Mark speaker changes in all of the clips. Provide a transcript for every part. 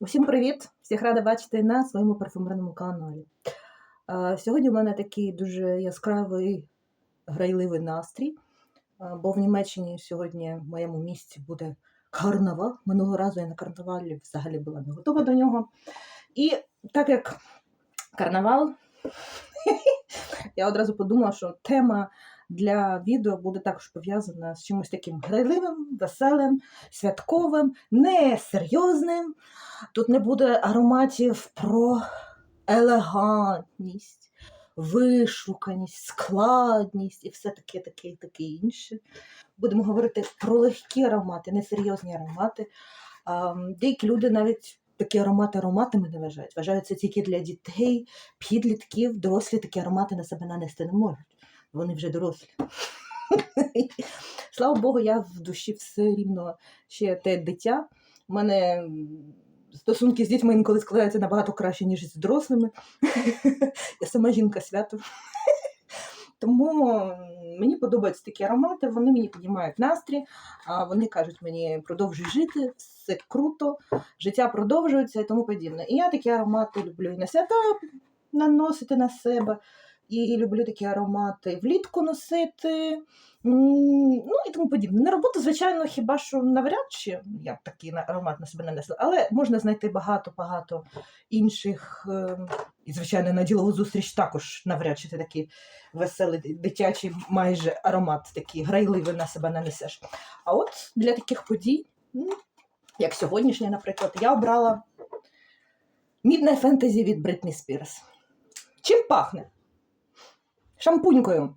Speaker 1: Усім привіт! Всіх рада бачити на своєму парфумерному каналі. Сьогодні у мене такий дуже яскравий грайливий настрій, бо в Німеччині сьогодні в моєму місті буде карнавал. Минулого разу я на карнавалі взагалі була не готова до нього. І так як карнавал, я одразу подумала, що тема для відео буде також пов'язана з чимось таким грайливим, веселим, святковим, несерйозним. Тут не буде ароматів про елегантність, вишуканість, складність і все таке, таке, таке інше. Будемо говорити про легкі аромати, несерйозні аромати. Деякі люди навіть такі аромати ароматами не вважають. Вважаються тільки для дітей, підлітків, дорослі такі аромати на себе нанести не можуть. Вони вже дорослі. Слава Богу, я в душі все рівно ще те дитя. У мене стосунки з дітьми інколи складаються набагато краще, ніж з дорослими. Я сама жінка свято. Тому мені подобаються такі аромати, вони мені піднімають настрій, а вони кажуть мені, продовжуй жити, все круто, життя продовжується і тому подібне. І я такі аромати люблю і на свята наносити на себе, і люблю такі аромати влітку носити, ну і тому подібне. На роботу, звичайно, хіба що навряд чи я б такий аромат на себе нанесла, але можна знайти багато-багато інших. ем, І, звичайно, на ділову зустріч також навряд чи ти такий веселий дитячий майже аромат, такий грайливий на себе нанесеш. А от для таких подій, ну, як сьогоднішня, наприклад, я обрала мідне фентезі від Бритні Спірс. Чим пахне? Шампунькою.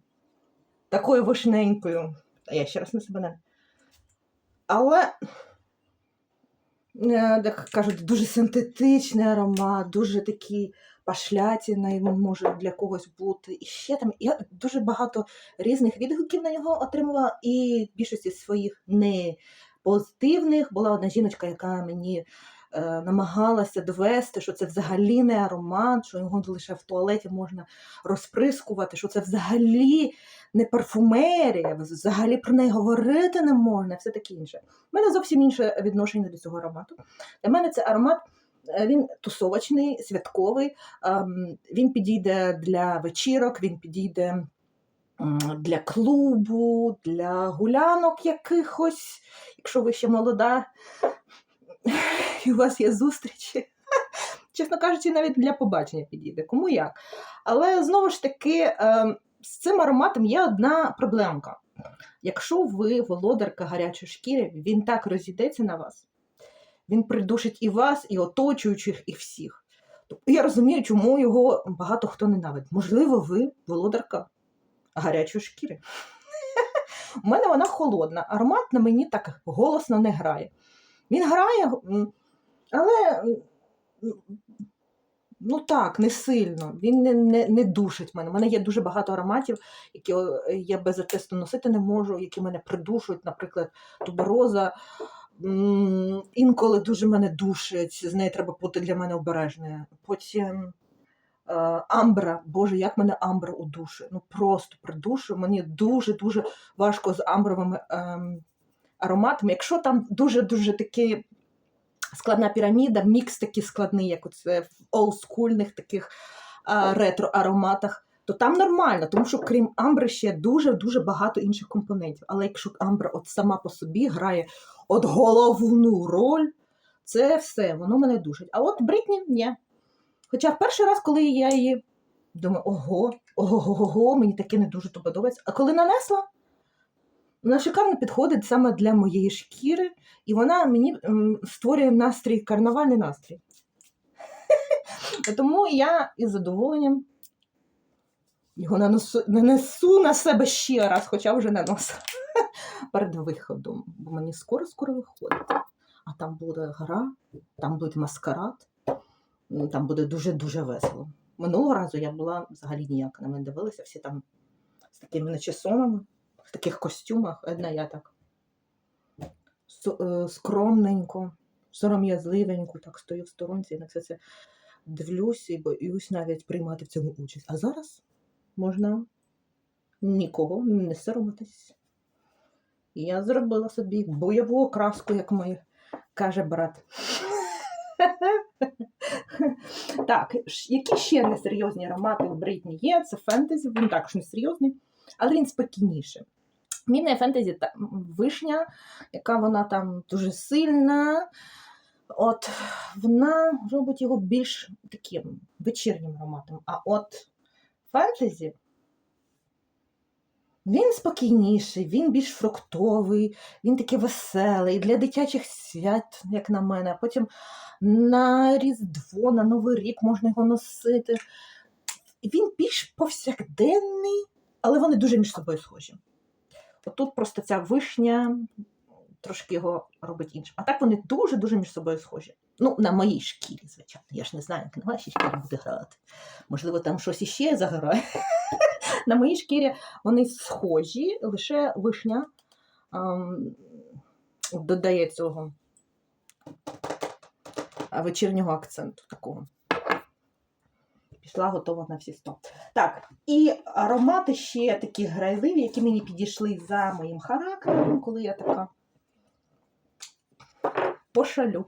Speaker 1: Такою вишненькою. А я ще раз на себе не. Але, е, як кажуть, дуже синтетичний аромат, дуже такий пашлятіна може для когось бути. І ще там я дуже багато різних відгуків на нього отримала, і більшості своїх не позитивних. Була одна жіночка, яка мені намагалася довести, що це взагалі не аромат, що його лише в туалеті можна розприскувати, що це взагалі не парфумерія, взагалі про неї говорити не можна, все таке інше. У мене зовсім інше відношення до цього аромату. Для мене це аромат. е, Він тусовочний, святковий, ем, він підійде для вечірок, він підійде для клубу, для гулянок якихось, якщо ви ще молода і у вас є зустрічі. Чесно кажучи, навіть для побачення підійде, кому як. Але знову ж таки, ем, з цим ароматом є одна проблемка. Якщо ви володарка гарячої шкіри, він так розійдеться на вас, він придушить і вас, і оточуючих, і всіх. Тобто я розумію, чому його багато хто ненавидить. Можливо, ви володарка гарячої шкіри. У мене вона холодна, аромат на мені так голосно не грає. Він грає, але ну так, не сильно. Він не, не, не душить мене. У мене є дуже багато ароматів, які я без атесту носити не можу, які мене придушують, наприклад, тубероза. Інколи дуже мене душить, з нею треба бути для мене обережною. Потім е, амбра, Боже, як мене амбра удушує. Ну просто придушує. Мені дуже-дуже важко з амбровими ем, ароматами. Якщо там дуже-дуже такі складна піраміда, мікс такий складний, як оце в олдскульних таких ретро-ароматах, то там нормально, тому що крім амбри ще дуже-дуже багато інших компонентів. Але якщо амбра от сама по собі грає от головну роль, це все, воно мене душить. А от Бритні ні. Хоча в перший раз, коли я її думаю, ого, ого, ого, мені таке не дуже то подобається. А коли нанесла, вона шикарно підходить саме для моєї шкіри, і вона мені створює настрій, карнавальний настрій. Тому я із задоволенням його нанесу, на себе ще раз, хоча вже наносила перед виходом, бо мені скоро-скоро виходить. А там буде гра, там буде маскарад, там буде дуже-дуже весело. Минулого разу я була взагалі ніяка, на мене дивилися всі там з такими начесонами таких костюмах, одна я так е, скромненько, сором'язливенько, так стою в сторонці і на все це дивлюся і боюсь навіть приймати в цьому участь. А зараз можна нікого не соромитись. Я зробила собі бойову окраску, як мій каже брат. Так, які ще несерйозні аромати у Бритні є? Це фентезі, він також несерйозний, але він спокійніший. Мідне фентезі та вишня, яка вона там дуже сильна. От вона робить його більш таким вечірнім ароматом. А от фентезі він спокійніший, він більш фруктовий, він такий веселий для дитячих свят, як на мене. А Потім на Різдво, на Новий рік можна його носити. Він більш повсякденний, але вони дуже між собою схожі. Отут просто ця вишня трошки його робить іншим. А так вони дуже-дуже між собою схожі. Ну, на моїй шкірі, звичайно. Я ж не знаю, як на вашій шкірі буде грати. Можливо, там щось іще заграє. На моїй шкірі вони схожі, лише вишня ем, додає цього вечірнього акценту такого. Пішла готова на всі сто. Так, і аромати ще такі грайливі, які мені підійшли за моїм характером, коли я така пошалю.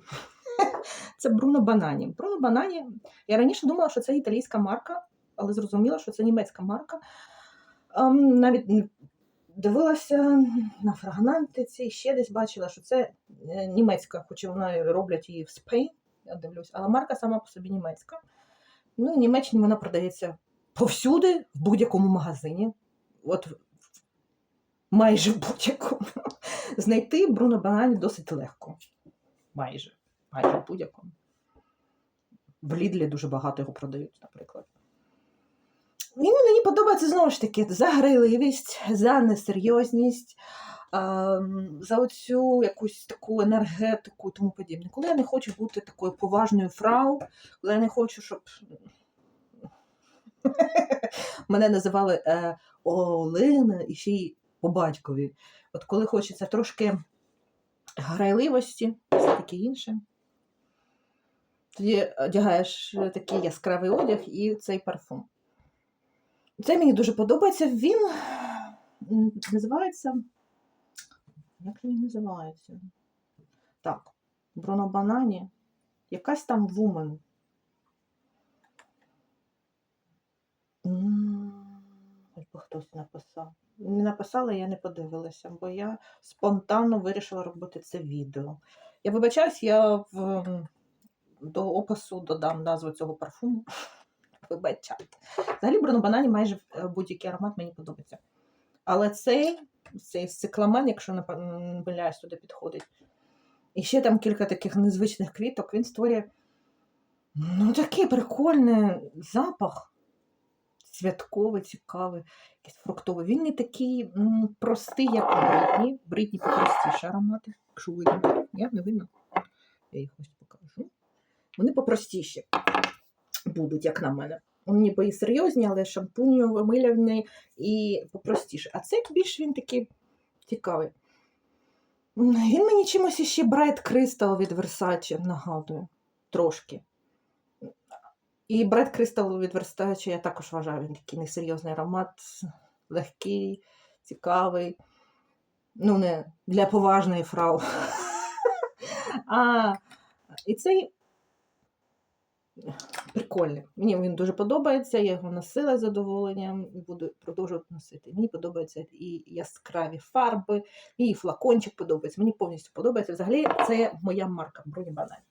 Speaker 1: Це Бруно Банані. Бруно Банані. Я раніше думала, що це італійська марка, але зрозуміла, що це німецька марка. Ем, навіть дивилася на фрагментиці, ще десь бачила, що це е, німецька, хоча вона роблять її в Spain, я дивлюсь, але марка сама по собі німецька. Ну, в Німеччині вона продається повсюди, в будь-якому магазині. От майже в будь-якому. Знайти Бруно Банані досить легко. Майже. Майже в будь-якому. В Лідлі дуже багато його продають, наприклад. Він мені подобається знову ж таки за грайливість, за несерйозність, за оцю якусь таку енергетику і тому подібне. Коли я не хочу бути такою поважною фрау, коли я не хочу, щоб мене називали е, Олена і ще й по батькові. От коли хочеться трошки грайливості, все таке інше. Тоді одягаєш такий яскравий одяг і цей парфум. Це мені дуже подобається. Він називається. Як він називається? Так, Бруно Банані. Якась там вумен. Хоч би хтось написав. Не написала, я не подивилася, бо я спонтанно вирішила робити це відео. Я вибачаюсь, я в, до опису додам назву цього парфуму. Вибачайте. Взагалі, Бруно Банані майже е, будь-який аромат мені подобається. Але цей, цей цикламен, якщо не помиляюсь, туди підходить. І ще там кілька таких незвичних квіток, він створює ну, такий прикольний запах. Святковий, цікавий, якийсь фруктовий. Він не такий м, простий, як у Бритні. Бритні попростіші аромати. Якщо видно. Я не видно. Я їх ось покажу. Вони попростіші будуть, як на мене. Ніби і серйозні, але шампуньові, милявні і попростіше. А цей більш він такий цікавий. Він мені чимось іще Bright Crystal від Versace нагадує трошки. І Bright Crystal від Versace я також вважаю, він такий несерйозний аромат, легкий, цікавий. Ну, не для поважної фрау. А, і цей прикольний. Мені він дуже подобається, я його носила з задоволенням буду продовжувати носити. Мені подобаються і яскраві фарби, і флакончик подобається. Мені повністю подобається. Взагалі, це моя марка Броні Банані.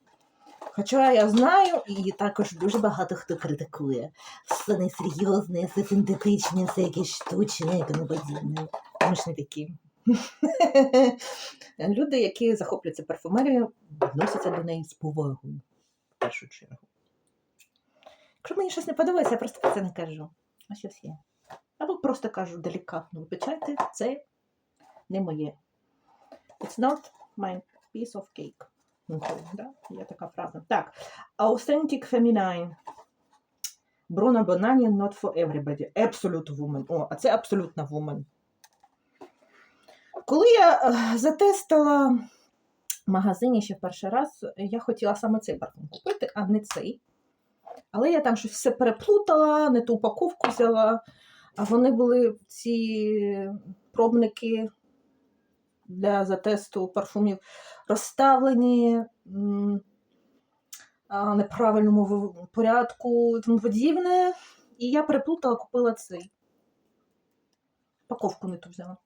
Speaker 1: Хоча я знаю, і також дуже багато хто критикує. Все несерйозне, все синтетичне, все якесь штучне і тому. Ми ж не такі. Люди, які захопляться парфумерією, відносяться до неї з повагою, в першу чергу. Якщо мені щось не подобається, я просто про це не кажу. А що є. Або просто кажу делікатно, вибачайте, це не моє. It's not my piece of cake. Ну, да? Є така фраза. Так, Authentic Feminine. Bruno Banani not for everybody. Absolute woman. О, а це абсолютна woman. Коли я е, затестила в магазині ще перший раз, я хотіла саме цей парфум купити, а не цей. Але я там щось все переплутала, не ту упаковку взяла. А вони були ці пробники для затесту парфумів розставлені а, неправильному порядку тому подібне. І я переплутала, купила цей. Упаковку не ту взяла.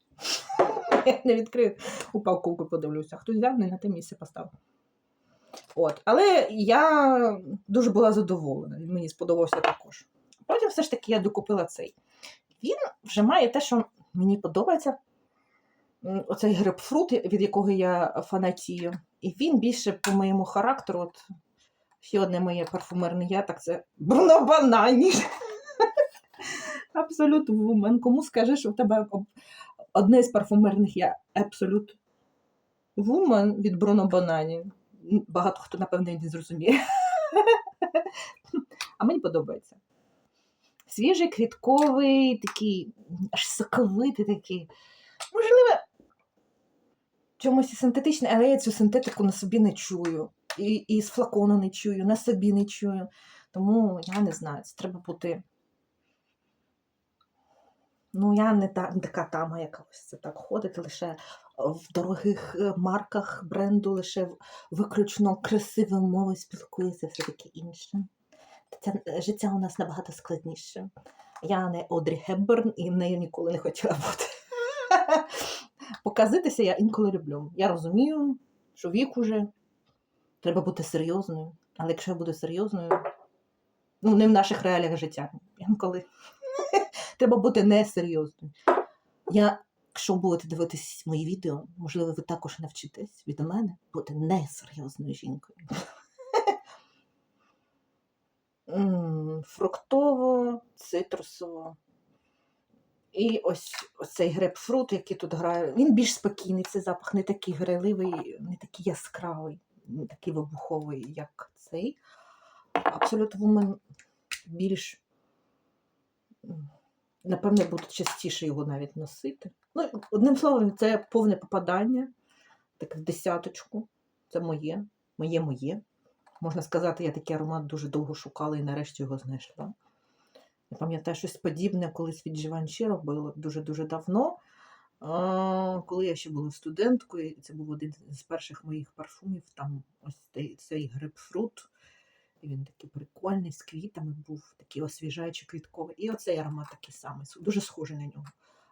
Speaker 1: не відкрию упаковку, подивлюся. Хтось взяв, не на те місце поставив. От. Але я дуже була задоволена, він мені сподобався також. Потім все ж таки я докупила цей. Він вже має те, що мені подобається. Оцей грейпфрут, від якого я фанатію. І він більше по моєму характеру. От, ще одне моє парфумерне я, так це Бруно Банані. Абсолют вумен. Кому скажеш, в тебе одне з парфумерних я Абсолют Вумен від Бруно Банані. Багато хто, напевне, і не зрозуміє. А мені подобається. Свіжий, квітковий, такий, аж соковитий такий. Можливо, чомусь і синтетичний, але я цю синтетику на собі не чую. І, і з флакону не чую, на собі не чую. Тому я не знаю, це треба бути. Ну, я не, та, не така тама, яка ось це так ходить лише в дорогих е, марках бренду, лише виключно красивою мовою спілкується, все таке інше. Це е, життя у нас набагато складніше. Я не Одрі Хепберн і нею ніколи не хотіла бути. Показитися я інколи люблю. Я розумію, що вік уже треба бути серйозною. Але якщо я буду серйозною, ну не в наших реаліях життя, інколи треба бути несерйозною. Я, якщо будете дивитись мої відео, можливо, ви також навчитесь від мене бути несерйозною жінкою. Фруктово, цитрусово. І ось цей грейпфрут, який тут грає, він більш спокійний, цей запах не такий грайливий, не такий яскравий, не такий вибуховий, як цей. Абсолют Woman більш, напевне, буду частіше його навіть носити. Ну, одним словом, це повне попадання, так в десяточку. Це моє, моє моє. Можна сказати, я такий аромат дуже довго шукала і нарешті його знайшла. Я пам'ятаю, щось подібне колись від Givenchy робила дуже-дуже давно. Коли я ще була студенткою, це був один з перших моїх парфумів, там ось цей грейпфрут. І він такий прикольний, з квітами був, такий освіжаючий квітковий. І оцей аромат такий самий, дуже схожий на нього.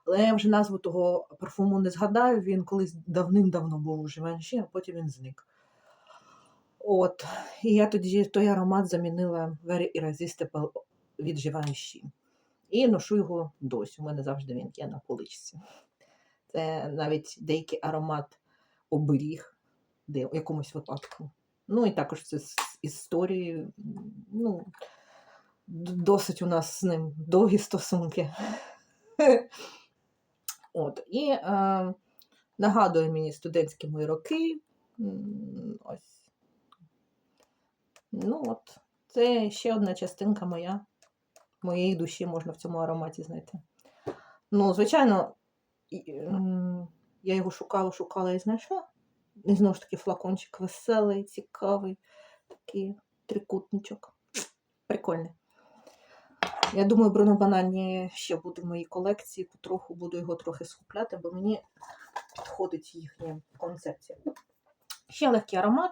Speaker 1: Але я вже назву того парфуму не згадаю, він колись давним-давно був у Givenchy, а потім він зник. От. І я тоді той аромат замінила Very Irresistible від Givenchy. І ношу його досі. У мене завжди він є на поличці. Це навіть деякий аромат оберіг, де в якомусь випадку. Ну і також це з історією. Ну, досить у нас з ним довгі стосунки. От. І е, нагадує мені студентські мої роки. Ось. Ну от, це ще одна частинка моя, моєї душі можна в цьому ароматі знайти. Ну, звичайно, я його шукала, шукала і знайшла. І знову ж таки флакончик веселий, цікавий, такий трикутничок. Прикольний. Я думаю, Бруно Банані ще буде в моїй колекції, потроху буду його трохи скупляти, бо мені підходить їхня концепція. Ще легкий аромат,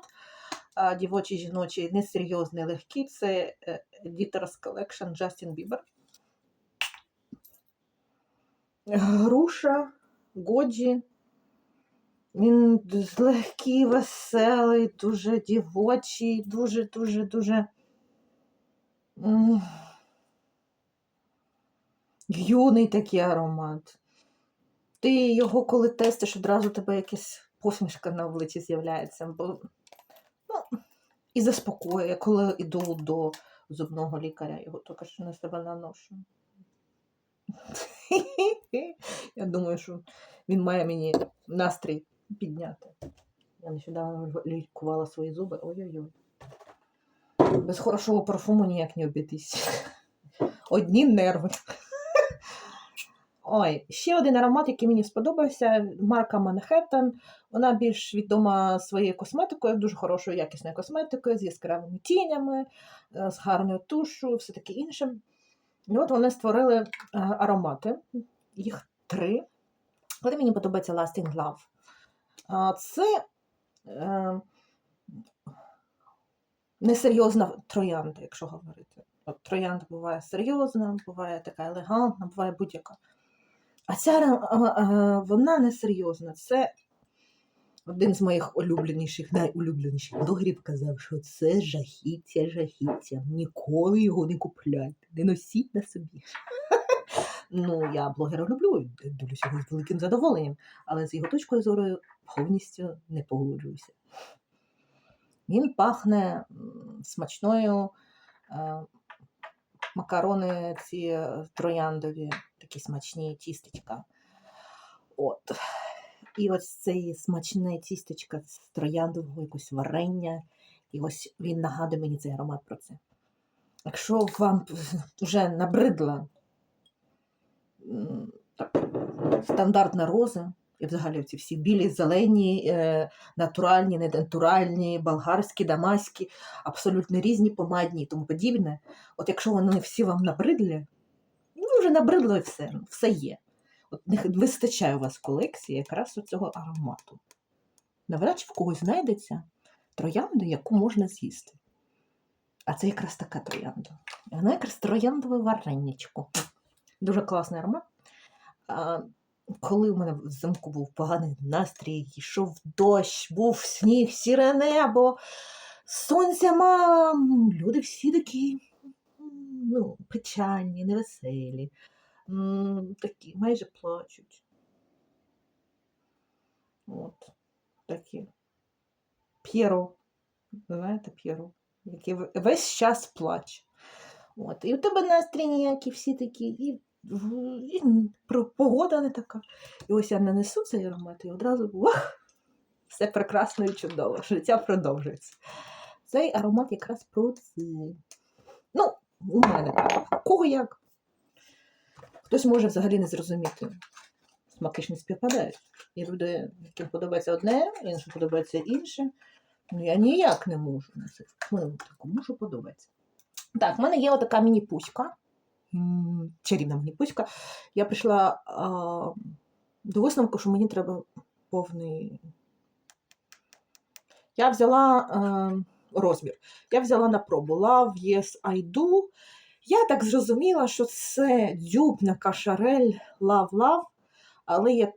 Speaker 1: дівочий, жіночий, несерйозний, легкий. Це е, Editor's Collection Justin Bieber. Груша, Годжі. Він легкий, веселий, дуже дівочий, дуже-дуже-дуже. Юний такий аромат. Ти його, коли тестиш, одразу тебе якась посмішка на обличчі з'являється. Бо, ну, і заспокоює, коли йду до зубного лікаря, його тільки що на себе наношу. Я думаю, що він має мені настрій підняти. Я нещодавно лікувала свої зуби. Ой-ой-ой. Без хорошого парфуму ніяк не обійтись. Одні нерви. Ой, ще один аромат, який мені сподобався, марка Manhattan. Вона більш відома своєю косметикою, дуже хорошою якісною косметикою, з яскравими тінями, е, з гарною тушу, все таке інше. І от вони створили е, аромати, їх три. Але мені подобається Lasting Love. Це е, несерйозна троянда, якщо говорити. От троянда буває серйозна, буває така елегантна, буває будь-яка. А ця вона несерйозна. Це один з моїх улюбленіших, найулюбленіших блогерів казав, що це жахіття, жахіття. Ніколи його не купляйте, не носіть на собі. Ну, я блогера люблю, дивлюся його з великим задоволенням, але з його точкою зору повністю не погоджуюся. Він пахне смачною е, макарони ці е, трояндові, такі смачні тістечка. От. І ось це смачне тістечко з трояндового якось варення. І ось він нагадує мені цей аромат про це. Якщо вам вже набридла так, стандартна роза, і взагалі ці всі білі, зелені, е, натуральні, ненатуральні, болгарські, дамаські, абсолютно різні, помадні і тому подібне. От якщо вони всі вам набридли, ну вже набридло і все, ну, все є. От не вистачає у вас колекції якраз цього аромату. Навряд чи в когось знайдеться троянда, яку можна з'їсти. А це якраз така троянда. Вона якраз трояндове вареннячко. Дуже класний аромат. Коли у мене взимку був поганий настрій, йшов дощ, був сніг, сіре небо, сонця мало, люди всі такі ну, печальні, невеселі, такі майже плачуть. От, такі. П'єро, знаєте, П'єро, який весь час плаче. От, і у тебе настрій ніякий, всі такі, і, в- і погода не така. І ось я нанесу цей аромат і одразу вах, все прекрасно і чудово, життя продовжується. Цей аромат якраз про це. Ну, у мене. Кого як? Хтось може взагалі не зрозуміти. Смаки ж не співпадають. Є люди, яким подобається одне, іншим подобається інше. Ну, я ніяк не можу носити. Що подобається. Так, в мене є отака міні-пуська. Чарівна мені пуська, Я прийшла а, до висновку, що мені треба повний. Я взяла е, розмір. Я взяла на пробу Love, Yes, I Do. Я так зрозуміла, що це дюбна кашарель Love Love, але е,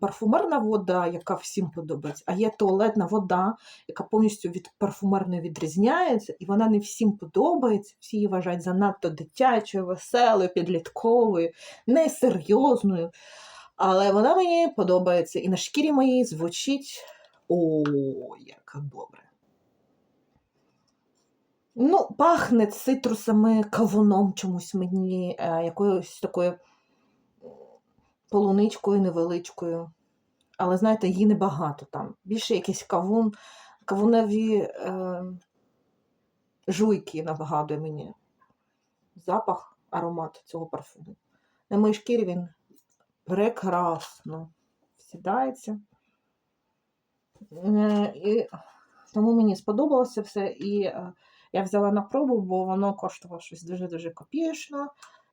Speaker 1: парфумерна вода, яка всім подобається, а є туалетна вода, яка повністю від парфумерної відрізняється, і вона не всім подобається. Всі її вважають занадто дитячою, веселою, підлітковою, несерйозною. Але вона мені подобається і на шкірі моїй звучить о, як добре. Ну, пахне цитрусами, кавуном чомусь мені, е, якоюсь такою полуничкою невеличкою. Але знаєте, її небагато там. Більше якийсь кавун, кавунові е, жуйки нагадує мені. Запах, аромат цього парфуму. На моїй шкірі він прекрасно сідається. Е, І тому мені сподобалося все. І е, я взяла на пробу, бо воно коштувало щось дуже-дуже копієчно.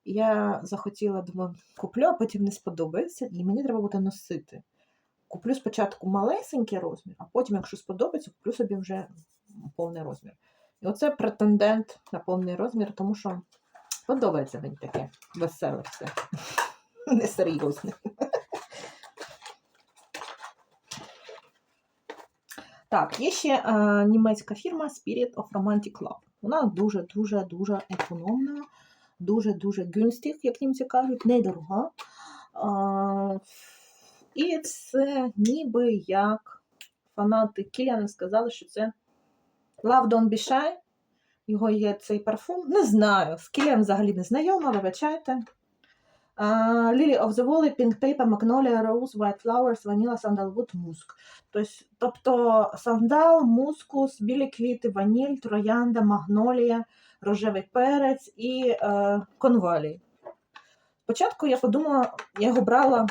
Speaker 1: Я захотіла, думаю, куплю, а потім не сподобається, і мені треба буде носити. Куплю спочатку малесенький розмір, а потім, якщо сподобається, куплю собі вже повний розмір. І оце претендент на повний розмір, тому що подобається мені таке веселе все. Несерйозне. Так, є ще е, німецька фірма Spirit of Romantic Love. Вона дуже-дуже дуже економна, дуже-дуже гюнстих, як німці кажуть, недорога. І це ніби як фанати Кіліана сказали, що це Love Don't Be Shy. Його є цей парфум. Не знаю. З Кіліаном взагалі не знайома, вибачайте. Lily of the Valley, Pink Paper, Magnolia, Rose, White Flowers, Vanilla, Sandalwood, Musk. Тобто, тобто сандал, мускус, білі квіти, ваніль, троянда, магнолія, рожевий перець і е, конвалій. Спочатку я подумала, я його брала,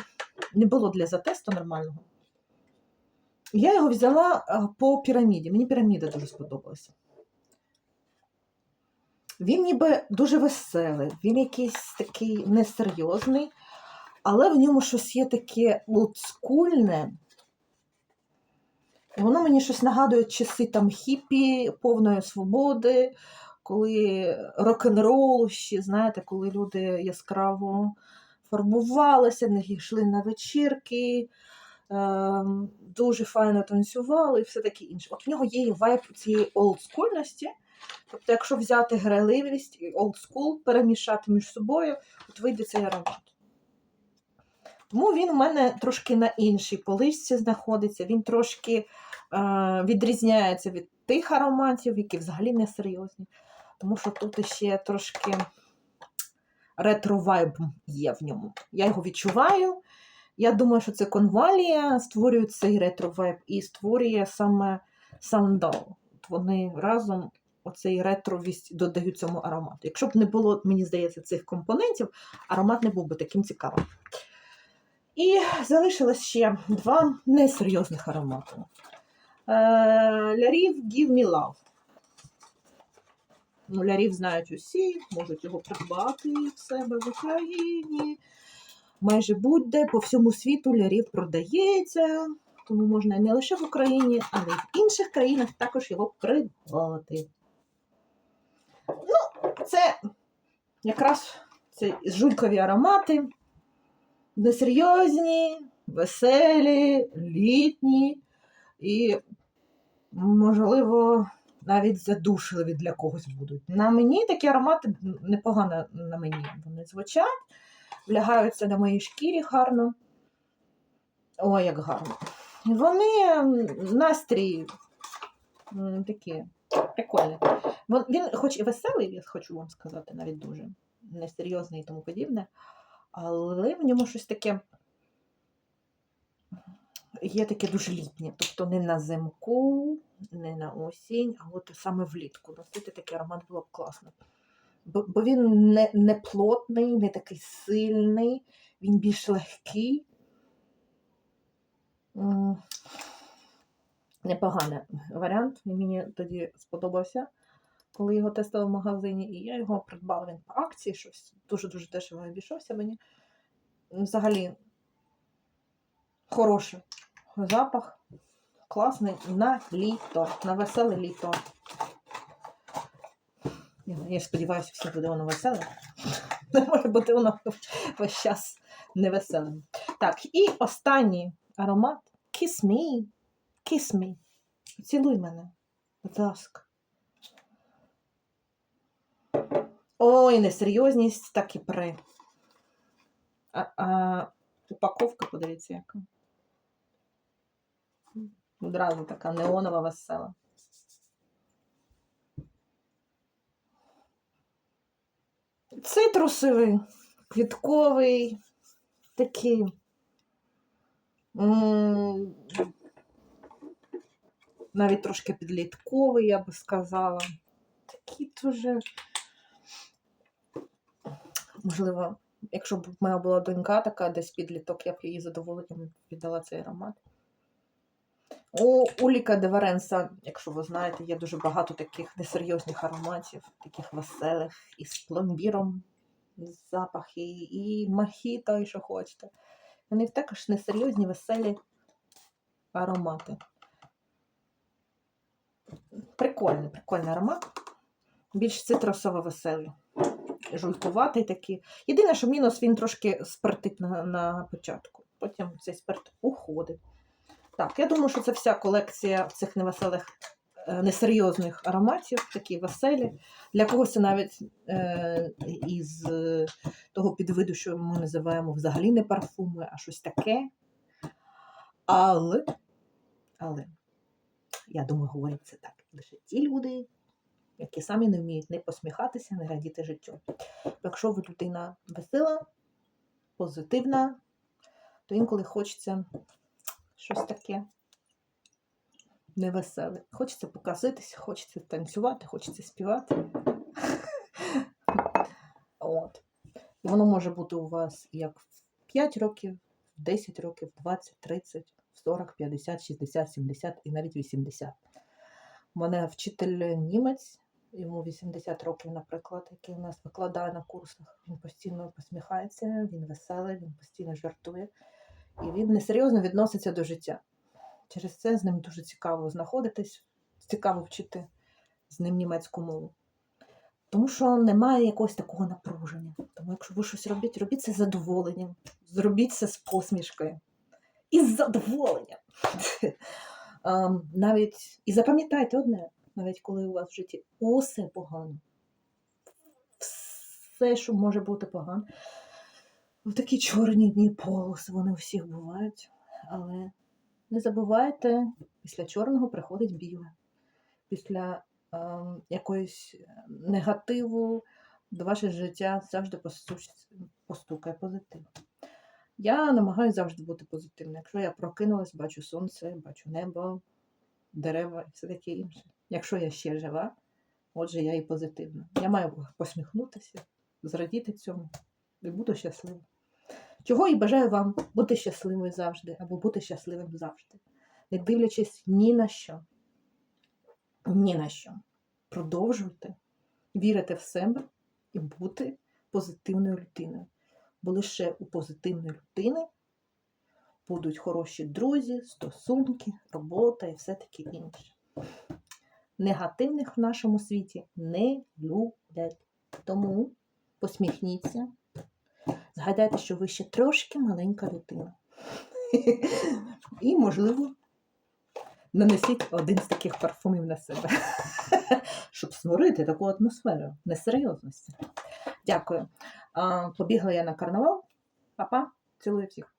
Speaker 1: не було для затесту нормального. Я його взяла е, по піраміді. Мені піраміда дуже сподобалася. Він ніби дуже веселий, він якийсь такий несерйозний, але в ньому щось є таке олдскульне. Воно мені щось нагадує часи там хіпі, повної свободи, коли рок-н-рол ще, знаєте, коли люди яскраво фарбувалися, не йшли на вечірки, ем, дуже файно танцювали і все таке інше. От в нього є вайб цієї олдскульності. Тобто, якщо взяти грайливість і олдскул, перемішати між собою, от вийде цей аромат. Тому він у мене трошки на іншій поличці знаходиться, він трошки е, відрізняється від тих ароматів, які взагалі не серйозні. Тому що тут ще трошки ретро-вайб є в ньому. Я його відчуваю. Я думаю, що це конвалія створює цей ретро-вайб і створює саме сандал. Вони разом оцей ретровість додають цьому аромату. Якщо б не було, мені здається, цих компонентів, аромат не був би таким цікавим. І залишилось ще два несерйозних аромати. Е, Лярів Give Me Love. Ну, Лярів знають усі, можуть його придбати в себе в Україні. Майже будь-де по всьому світу лярів продається, тому можна не лише в Україні, але й в інших країнах також його придбати. Це якраз це жуйкові аромати, несерйозні, веселі, літні і, можливо, навіть задушливі для когось будуть. На мені такі аромати непогано на мені вони звучать, влягаються на моїй шкірі гарно. Ой, як гарно. Вони настрій такі прикольні. Він, хоч і веселий, я хочу вам сказати, навіть дуже несерйозний і тому подібне, але в ньому щось таке є таке дуже літнє. Тобто не на зимку, не на осінь, а от саме влітку. Носити такий аромат було б класно. Бо, бо він не, не плотний, не такий сильний, він більш легкий. Непоганий варіант. Він мені тоді сподобався, коли його тестували в магазині, і я його придбала він по акції, щось дуже-дуже дешево обійшовся мені. Взагалі хороший запах, класний на літо, на веселе літо. Я, сподіваюся, всім буде воно веселе. Не може бути воно весь час невеселим. Так, і останній аромат Kiss Me. Kiss Me. Цілуй мене. Будь ласка. Ой, несерйозність так і при. А, а упаковка, подивіться, яка. Одразу така неонова весела. Цитрусовий, квітковий, такий. Навіть трошки підлітковий, я би сказала. Такий дуже. Можливо, якщо б в мене була донька така десь підліток, я б її задоволенням віддала цей аромат. У Уліка де Варенса, якщо ви знаєте, є дуже багато таких несерйозних ароматів, таких веселих, і з пломбіром запахи, і мохіто, і що хочете. Вони також несерйозні, веселі аромати. Прикольний, прикольний аромат. Більш цитрусово веселий. Жуйкуватий такий. Єдине, що мінус він трошки спиртить на, на початку. Потім цей спирт уходить. Так, я думаю, що це вся колекція цих невеселих, е, несерйозних ароматів, такі веселі. Для когось це навіть е, із е, того підвиду, що ми називаємо взагалі не парфуми, а щось таке. Але, але, я думаю, говорять це так. Лише ті люди, які самі не вміють не посміхатися, не радіти життю. Якщо ви людина весела, позитивна, то інколи хочеться щось таке невеселе. Хочеться показитися, хочеться танцювати, хочеться співати. От. І воно може бути у вас як в 5 років, в 10 років, 20, 30, 40, 50, 60, 70 і навіть 80. У мене вчитель німець, йому 80 років, наприклад, який у нас викладає на курсах. Він постійно посміхається, він веселий, він постійно жартує. І він несерйозно відноситься до життя. Через це з ним дуже цікаво знаходитись, цікаво вчити з ним німецьку мову. Тому що немає якогось такого напруження. Тому якщо ви щось робіть, робіть це з задоволенням. Зробіть це з посмішкою. І з задоволенням. Ем, Навіть і запам'ятайте одне, навіть коли у вас в житті усе погано. Все, що може бути погано. В такі чорні дні полоси, вони у всіх бувають. Але не забувайте, після чорного приходить біле. Після ем, якоїсь негативу до ваше життя завжди постукає позитив. Я намагаюся завжди бути позитивною. Якщо я прокинулась, бачу сонце, бачу небо, дерева і все таке інше. Якщо я ще жива, отже, я і позитивна. Я маю посміхнутися, зрадіти цьому і буду щаслива. Чого і бажаю вам бути щасливою завжди, або бути щасливим завжди, не дивлячись ні на що. Ні на що. Продовжуйте вірити в себе і бути позитивною людиною. Бо лише у позитивної людини будуть хороші друзі, стосунки, робота і все таке інше. Негативних в нашому світі не люблять. Тому посміхніться, згадайте, що ви ще трошки маленька людина. І, можливо, нанесіть один з таких парфумів на себе, щоб створити таку атмосферу несерйозності. Дякую. Побігла я на карнавал. Па-па, цілую всіх.